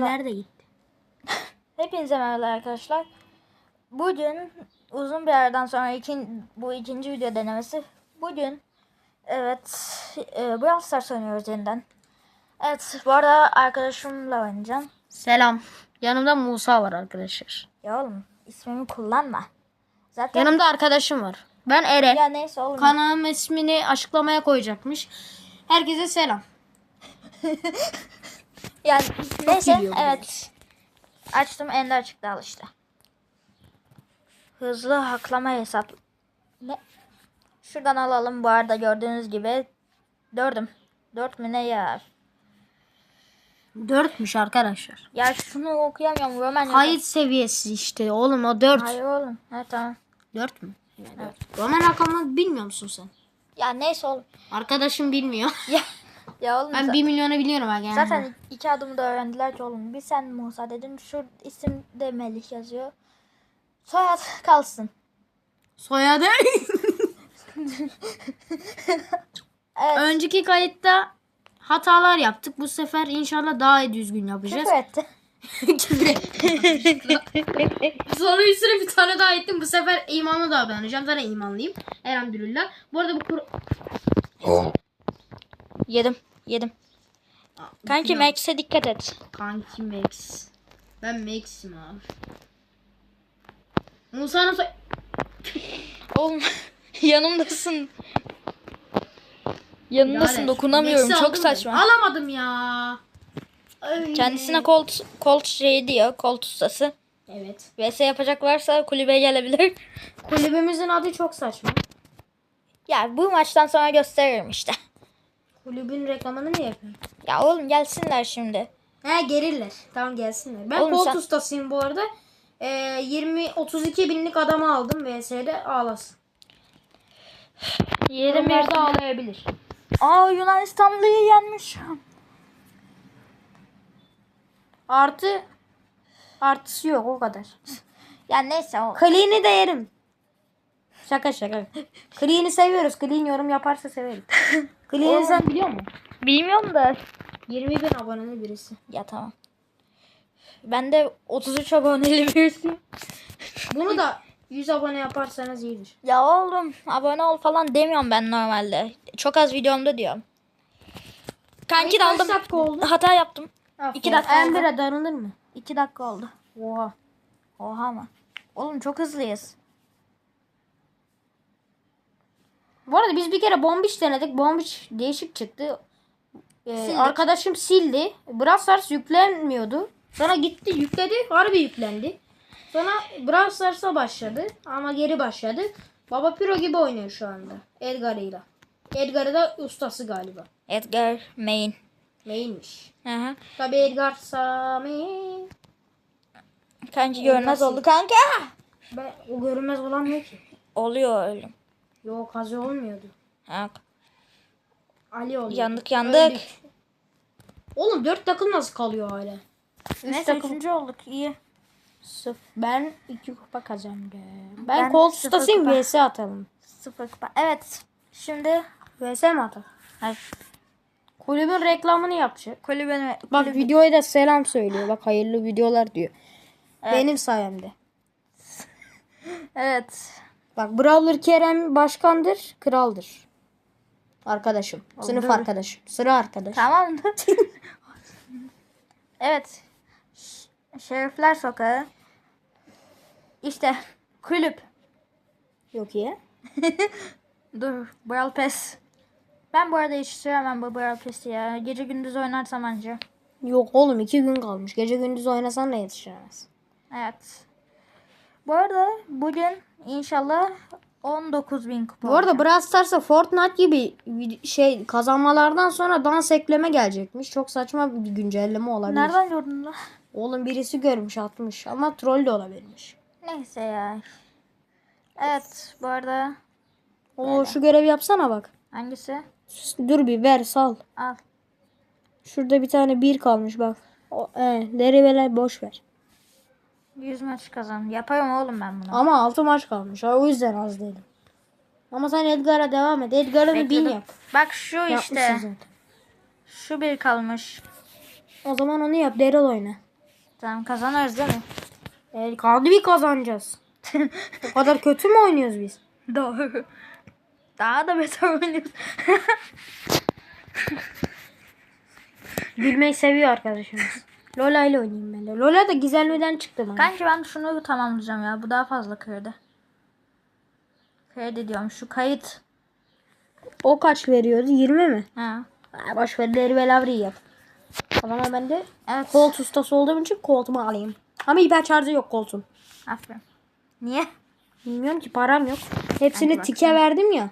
nerede gitti? Hepinize merhaba arkadaşlar. Bugün uzun bir aradan sonra ikin, bu ikinci video denemesi. Bugün evet e, Brawl Stars oynuyoruz yeniden. Evet bu arada arkadaşımla oynayacağım. Selam. Yanımda Musa var arkadaşlar. Ya oğlum ismimi kullanma. Zaten Yanımda arkadaşım var. Ben Eren. ya neyse oğlum. Kanalım ismini açıklamaya koyacakmış. Herkese selam. yani neyse evet. Açtım Ender çıktı al işte. Hızlı haklama hesap. Ne? Şuradan alalım bu arada gördüğünüz gibi. Dördüm. Dört mü ne ya? Dörtmüş arkadaşlar. Ya şunu okuyamıyorum. Roman. Kayıt seviyesi işte oğlum o dört. Hayır oğlum. Ha tamam. Dört mü? Evet. Roman rakamını bilmiyor musun sen? Ya neyse oğlum. Arkadaşım bilmiyor. Ya, ya oğlum. Ben za- bir milyonu biliyorum ha yani. Zaten iki adımı da öğrendiler ki oğlum. Bir sen Musa dedin. Şu isim de Melih yazıyor. Soyad kalsın. Soyadı. Evet. Önceki kayıtta hatalar yaptık. Bu sefer inşallah daha düzgün yapacağız. Küfür etti. Sonra üstüne bir tane daha ettim. Bu sefer imanlı davranacağım. Zaten imanlıyım. Elhamdülillah. Bu arada bu kur... Yedim. Yedim. Kanki Max'e dikkat et. Kanki Max. Ben Max'im abi. Musa'nın soy... Oğlum yanımdasın. Yanımdasın Birader, dokunamıyorum. Max'i Çok saçma. ben. Alamadım ya. Ay. Kendisine kolt, kolt şeyi diyor. Kolt ustası. Evet. VS yapacaklarsa kulübe gelebilir. Kulübümüzün adı çok saçma. Ya bu maçtan sonra gösteririm işte. Kulübün reklamını ne yapıyor? Ya oğlum gelsinler şimdi. He gelirler. Tamam gelsinler. Ben Oğlum kolt sen- ustasıyım bu arada. Ee, 20-32 binlik adamı aldım VS'de ağlasın. Yerim Yorumlarda ağlayabilir. Aa Yunanistanlıyı yenmiş. Artı artısı yok o kadar. Ya neyse o. Clean'i de yerim. Şaka şaka. Clean'i seviyoruz. Clean yorum yaparsa severiz. Clean'i sen biliyor musun? Bilmiyorum da. 20 bin aboneli birisi. Ya tamam. Ben de 33 aboneli birisiyim. Bunu da 100 abone yaparsanız iyidir. Ya oğlum abone ol falan demiyorum ben normalde. Çok az videomda diyorum. Kanki de aldım. dakika oldu? Hata yaptım. İki dakika oldu. Ember'e darılır mı? 2 dakika oldu. Oha. Oha ama. Oğlum çok hızlıyız. Bu arada biz bir kere bombiş denedik. Bombiş değişik çıktı. Ee, Sildik. arkadaşım sildi. Brawl Stars yüklenmiyordu. Sonra gitti yükledi. Harbi yüklendi. Sonra Brawl Stars'a başladı. Ama geri başladı. Baba Piro gibi oynuyor şu anda. Edgar'ıyla. Edgar'ı da ustası galiba. Edgar Main. Main'miş. Hı. Tabi Edgar Sami. Kanki görmez oldu kanka. Ben, o görünmez olamıyor ki. Oluyor öyle. Yok Kazi olmuyordu. Ha, Ali oluyor. Yandık yandık. Öldük. Oğlum 4 takım nasıl kalıyor hala? Neyse takım. üçüncü olduk iyi. Sıf. Ben 2 kupa kazandım. Ben, Ben kol ustasıyım vs atalım. Sıfır kupa. Evet. Şimdi vs mi atalım? Hayır. Kulübün reklamını yapacak. kulübün Bak videoya da selam söylüyor. Bak hayırlı videolar diyor. Evet. Benim sayemde. Evet. Bak Brawler Kerem başkandır, kraldır. Arkadaşım. Sınıf Oldu. arkadaşım. Sıra arkadaş. Tamam. evet. Şerifler Sokağı. İşte kulüp. Yok ya. Dur. Brawl Pass. Ben bu arada hiç sevmem bu Brawl Pass'i ya. Gece gündüz oynarsam anca. Yok oğlum iki gün kalmış. Gece gündüz oynasan da yetişemez. Evet. Bu arada bugün inşallah 19.000 kupa Bu arada. Brawl Stars'a Fortnite gibi şey kazanmalardan sonra dans ekleme gelecekmiş. Çok saçma bir güncelleme olabilir. Nereden gördün lan? Oğlum birisi görmüş atmış ama troll de olabilirmiş. Neyse ya. Evet bu arada Oo şu görevi yapsana bak. hangisi? Dur bir ver sal. Al. Şurada bir tane bir kalmış bak. O, e, deriveler boş ver. 100 maç kazan. Yaparım oğlum ben bunu. Ama 6 maç kalmış. O yüzden az dedim. Ama sen Edgar'a devam et. Edgar'ını bin Bekledim. yap. Bak şu Yapmışsın işte. zaten. Şu bir kalmış. O zaman onu yap. Daryl oyna. Tamam kazanırız değil mi? E, kaldı bir kazanacağız. o kadar kötü mü oynuyoruz biz? Doğru. Daha da beter oynuyoruz. Gülmeyi seviyor arkadaşımız. Lola ile oynayayım ben de. Lola da gizemliden çıktı bana. Kanki ben şunu tamamlayacağım ya. Bu daha fazla kredi. Kredi diyorum. Şu kayıt. O kaç veriyordu? 20 mi? Ha. Ha, boş ver deri yap. O zaman ben de Evet. kolt ustası olduğum için koltumu alayım. Ama hiper şarjı yok koltuğun. Aferin. Niye? Bilmiyorum ki param yok. Hepsini Hadi tike verdim ya.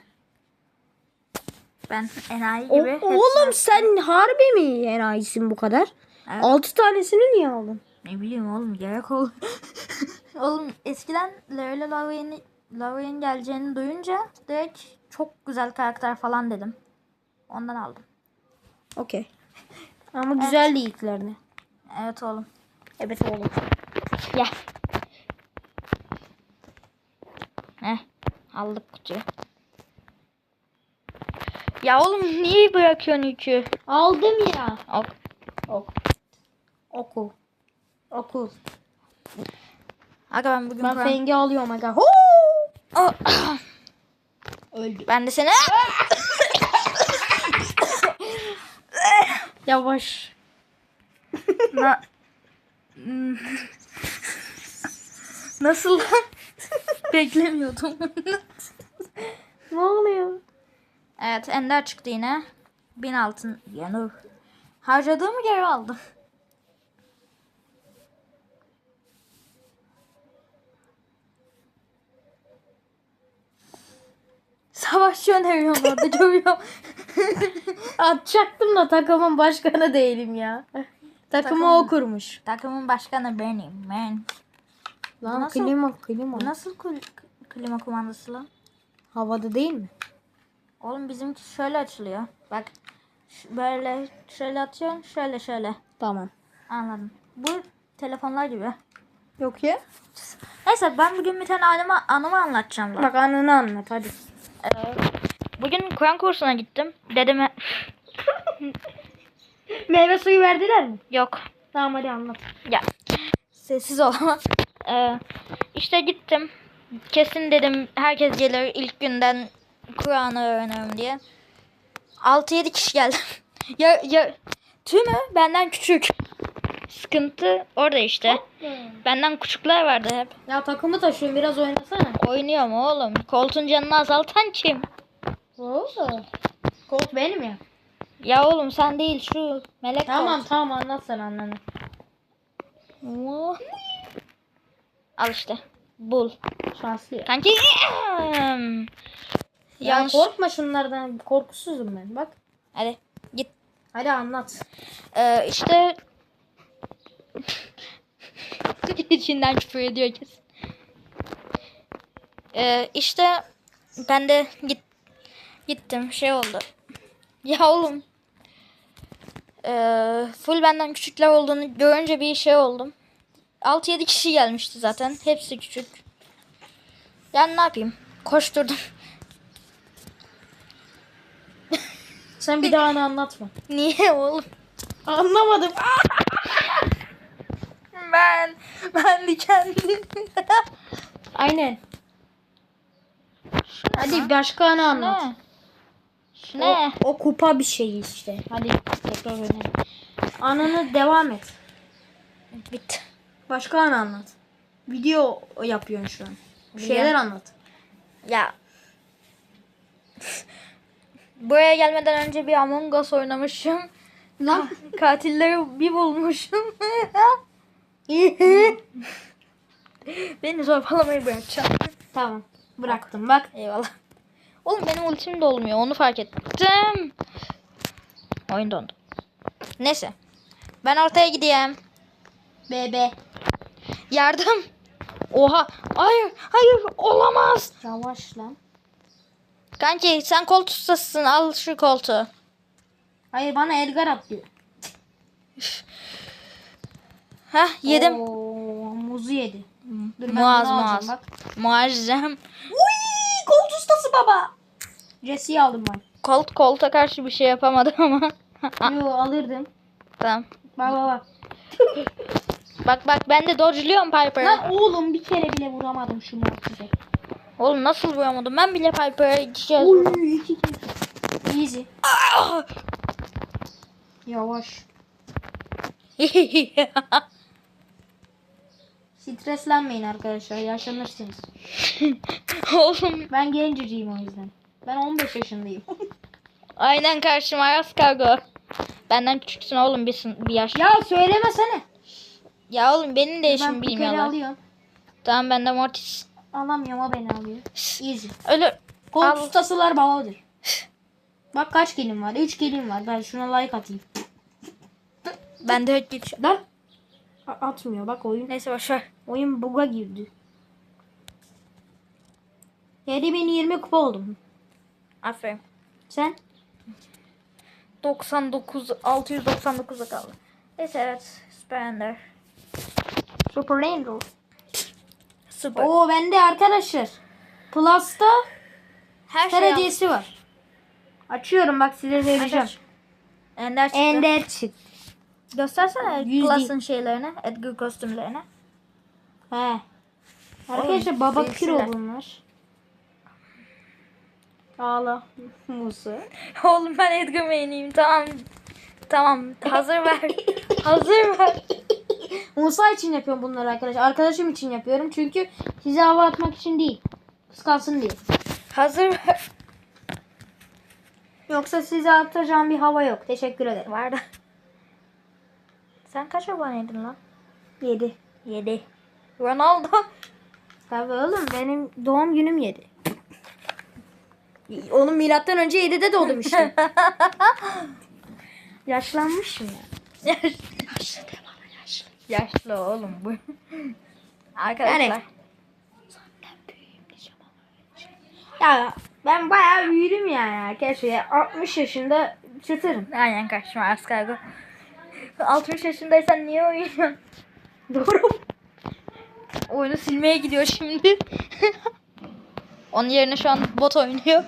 Ben enayi O- gibi. hepsini- oğlum sen harbi mi enayisin bu kadar? Evet. 6 tanesini niye aldın? Ne bileyim oğlum gerek ol. oğlum eskiden Leyla Lavrien'in Lavrien'in geleceğini duyunca direkt çok güzel karakter falan dedim. Ondan aldım. Okey. Ama güzeldi ilklerini. Evet oğlum. Evet oğlum. Gel. Heh. Aldık kutuyu. Ya oğlum niye bırakıyorsun yükü? Aldım ya. Ok. Oku. Oku. Aga ben bugün Ben Kur'an- fengi alıyorum aga. Oh. Öldü. ben de seni Yavaş. Na-. Nasıl? Beklemiyordum. Ne oluyor? evet Ender çıktı yine. Bin altın yanır. Harcadığımı geri aldım. Savaşçı öneriyorum orada görüyorum. Atacaktım da takımın başkanı değilim ya. Takımı Takım- o kurmuş. Takımın başkanı benim. Ben. Lan Nasıl? klima klima. Bu nasıl kul- klima kumandası lan? Havada değil mi? Oğlum bizimki şöyle açılıyor. Bak ş- böyle şöyle atıyorsun şöyle şöyle. Tamam. Anladım. Bu telefonlar gibi. Yok ya. Neyse ben bugün bir tane anımı, anımı anlatacağım. Lan. Bak anını anlat hadi. Ee, bugün Kur'an kursuna gittim. Dedeme Meyve suyu verdiler mi? yok. Tamam hadi anlat. Ya sessiz ol ama. Ee, işte gittim. Kesin dedim herkes gelir ilk günden Kur'an'ı öğrenirim diye. 6-7 kişi geldi. ya, ya, tümü benden küçük. Sıkıntı orada işte. Benden küçükler vardı hep. Ya takımı taşıyorum biraz oynasana. Oynuyorum oğlum. Koltuğun canını azaltan kim? Oo. Kolt benim ya. Ya oğlum sen değil şu melek Tamam kolt. tamam anlat sen ananı. Al işte. Bul. Şanslı ya. Kanki. Ya Yanlış. korkma şunlardan. Korkusuzum ben bak. Hadi git. Hadi anlat. Ee, işte içinden küfür ediyor kesin. Ee, işte ben de git gittim şey oldu. Ya oğlum. Ee, full benden küçükler olduğunu görünce bir şey oldum. 6-7 kişi gelmişti zaten. Hepsi küçük. Yani ne yapayım? Koşturdum. Sen bir daha onu anlatma. Niye oğlum? Anlamadım. Ben ben dikenli. Aynen. Hadi başka anı anlat. ne? Ne? O, o kupa bir şey işte. Hadi tekrar önerim. Anını devam et. Bitti. Başka anı anlat. Video yapıyorsun şu an. Bir şeyler anlat. Ya. Buraya gelmeden önce bir Among Us oynamışım. Lan. Katilleri bir bulmuşum. Beni zorbalamayı bırakacağım. tamam. Bıraktım bak. Eyvallah. Oğlum benim ultim de olmuyor. Onu fark ettim. Oyun dondu. Neyse. Ben ortaya gideyim. Bebe. Yardım. Oha. Hayır. Hayır. Olamaz. Yavaş lan. Kanki sen koltuk ustasısın. Al şu koltuğu. Hayır bana Edgar atlıyor. Hah yedim. Oo, muzu yedi. Dur Muaz muaz. Bak. Muazzem. Uy, kolt ustası baba. Jesse'yi aldım ben. Kolt kolta karşı bir şey yapamadı ama. Yo alırdım. tamam. Bak bak bak. Bak bak ben de dodge'luyorum Piper'ı. Lan oğlum bir kere bile vuramadım şu Mortis'e. Oğlum nasıl vuramadım? Ben bile Piper'a iki kez vurdum. iki kez. Easy. Yavaş. Streslenmeyin arkadaşlar yaşlanırsınız. Oğlum Ben genceciyim o yüzden. Ben 15 yaşındayım. aynen karşıma Aras Kargo. Benden küçüksün oğlum bir, bir yaş. ya söylemesene. Ya oğlum benim de Ben yaşımı Piper'i bilmiyorlar. alıyorum. Tamam ben de Mortis. Alamıyorum o beni alıyor. Easy. Ölür. Kol ustasılar babadır. Bak kaç gelim var? 3 gelim var. Ben şuna like atayım. Ben de git. Lan. Atmıyor bak oyun. Neyse boşver. Oyun bug'a girdi. 7020 kupa oldum. Aferin. Sen? 99 699'a kaldı. Neyse evet. Super Ender. Super Rainbow. Super. Oo bende arkadaşlar. Plus'ta Her her şey hediyesi var. Açıyorum bak size vereceğim. Ender çıktı. Ender çık. Göstersene Yüz Plus'ın şeylerini. Edgar kostümlerini. He. Arkadaşlar baba piro bunlar. Ağla. Musa. Oğlum ben Edgar main'iyim. Tamam. Tamam. Hazır ver. Hazır ver. Musa için yapıyorum bunları arkadaşlar. Arkadaşım için yapıyorum. Çünkü size hava atmak için değil. Kıskansın diye. Hazır ver. Yoksa size atacağım bir hava yok. Teşekkür ederim. Var da. Sen kaç aboneydin lan? 7. 7. Ronaldo. Tabii oğlum benim doğum günüm 7. Oğlum milattan önce 7'de doğdum işte. Yaşlanmışım ya. Yaş- yaşlı de bana yaşlı. Yaşlı oğlum bu. Arkadaşlar. Yani- Ya ben bayağı büyüdüm yani arkadaşlar. 60 yaşında çıtırım. Aynen karşıma Ars Kargo. 60 yaşındaysan niye oynuyorsun? Doğru. Oyunu silmeye gidiyor şimdi. Onun yerine şu an bot oynuyor.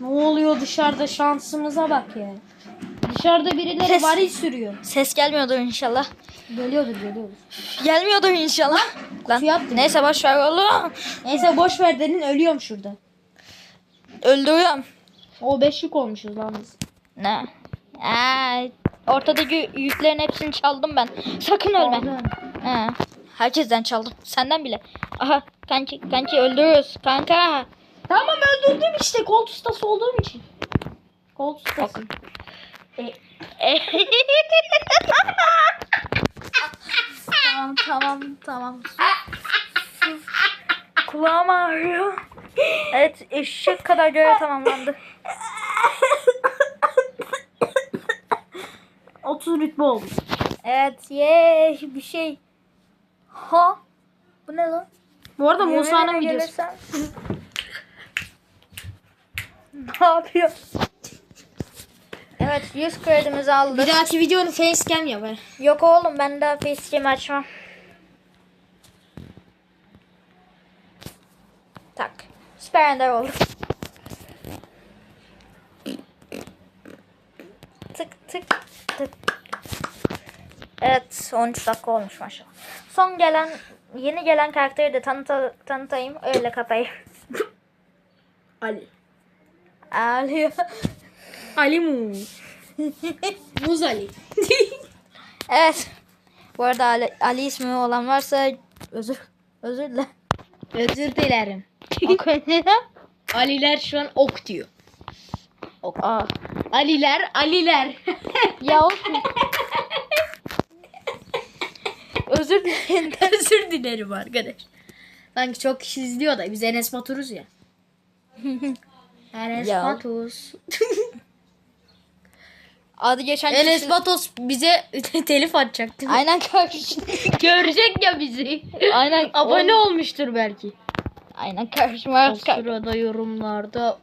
Ne oluyor dışarıda şansımıza bak ya. Dışarıda birileri Ses- varil sürüyor. Ses gelmiyordur inşallah. Geliyordur geliyordur. Gelmiyordur inşallah. Lan Suya neyse boş ver oğlum. Neyse boş ver dedin ölüyorum şurada. Öldürüyorum. O beşlik olmuşuz lan biz. Ne? Aa, ortadaki yüklerin hepsini çaldım ben. Sakın ölme. He. Herkesten çaldım. Senden bile. Aha kanki kanki öldürüyoruz. Kanka. Tamam öldürdüm işte kolt ustası olduğum için. Kolt ustası. E, tamam tamam tamam. Sus, sus. Kulağım ağrıyor. Evet eşek kadar görev tamamlandı. 30 rütbe oldu. Evet ye bir şey. Ha? Bu ne lan? Bu arada Musa'nın videosu. gelirsen- ne yapıyor? Evet 100 kredimizi aldık. Bir dahaki videonun facecam yap. he. Yok oğlum ben daha facecam açmam. Tak. Süper ender oldu. Evet 13 dakika olmuş maşallah. Son gelen yeni gelen karakteri de tanıta, tanıtayım öyle kapayım. Ali. Ağlıyor. Ali mu. Muz Ali. evet. Bu arada Ali, Ali ismi olan varsa özür özür dilerim. Özür dilerim. Ok- Aliler şu an ok diyor. Aa. Aliler, Aliler. Ya olsun. Özür dilerim. Özür dilerim arkadaş. Sanki çok kişi izliyor da biz Enes Batur'uz ya. Enes Ya. Batur. Adı geçen Enes Batos bize telif atacaktı. Aynen karşı. Görecek ya bizi. Aynen. Abone Oğlum, olmuştur belki. Aynen karşıma O sırada yorumlarda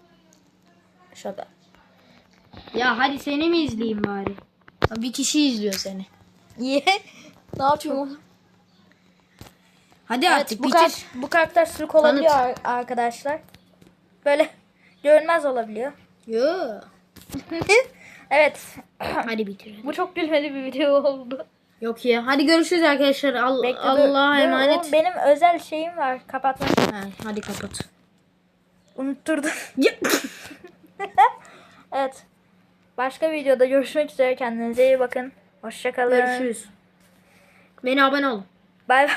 şaka. Ya hadi seni mi izleyeyim bari? Bir kişi izliyor seni. Niye? Ne yapıyorum? Hadi Evet, artık bu, bitir. kar- bu karakter sırık olabiliyor ar- arkadaşlar. Böyle görünmez olabiliyor. Yo. evet. Hadi bitir. bu çok gülmeli bir video oldu. Yok ya. Hadi görüşürüz arkadaşlar. Al- Bekle. Allah'a emanet. oğlum, benim özel şeyim var. Kapatma. Ha, hadi kapat. Unutturdum. Evet. Başka videoda görüşmek üzere. Kendinize iyi bakın. Hoşçakalın. Görüşürüz. Beni abone olun. Bay.